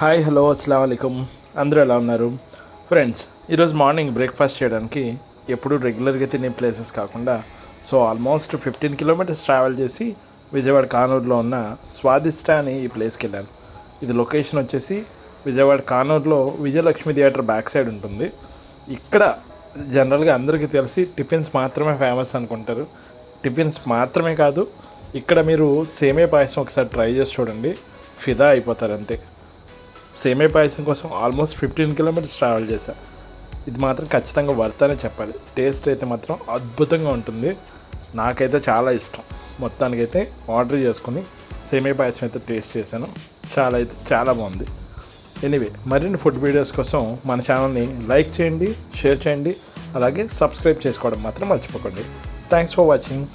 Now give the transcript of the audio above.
Hi hello అస్సలం అయికం అందరూ ఎలా ఉన్నారు? ఫ్రెండ్స్ ఈరోజు మార్నింగ్ బ్రేక్ఫాస్ట్ చేయడానికి ఎప్పుడు రెగ్యులర్గా తినే ప్లేసెస్ కాకుండా so almost fifteen kilometres travel చేసి విజయవాడ కానూరులో ఉన్న స్వాదిష్ట అని ఈ ప్లేస్కి వెళ్ళాను. ఇది లొకేషన్ వచ్చేసి విజయవాడ కానూరులో విజయలక్ష్మి థియేటర్ బ్యాక్ సైడ్ ఉంటుంది. ఇక్కడ జనరల్గా అందరికీ తెలిసి టిఫిన్స్ మాత్రమే ఫేమస్ అనుకుంటారు. టిఫిన్స్ మాత్రమే కాదు ఇక్కడ మీరు సేమే పాయసం ఒకసారి ట్రై చేసి చూడండి. ఫిదా అయిపోతారు అంతే. సేమే పాయసం కోసం ఆల్మోస్ట్ ఫిఫ్టీన్ కిలోమీటర్స్ ట్రావెల్ చేశాను ఇది మాత్రం ఖచ్చితంగా వర్త్ అనే చెప్పాలి. టేస్ట్ అయితే మాత్రం అద్భుతంగా ఉంటుంది. నాకైతే చాలా ఇష్టం. మొత్తానికైతే ఆర్డర్ చేసుకుని సేమే పాయసం అయితే టేస్ట్ చేశాను. చాలా అయితే చాలా బాగుంది. ఎనీవే మరిన్ని ఫుడ్ వీడియోస్ కోసం మన ఛానల్ని లైక్ చేయండి షేర్ చేయండి అలాగే సబ్స్క్రైబ్ చేసుకోవడం మాత్రం మర్చిపోకండి. Thanks for watching.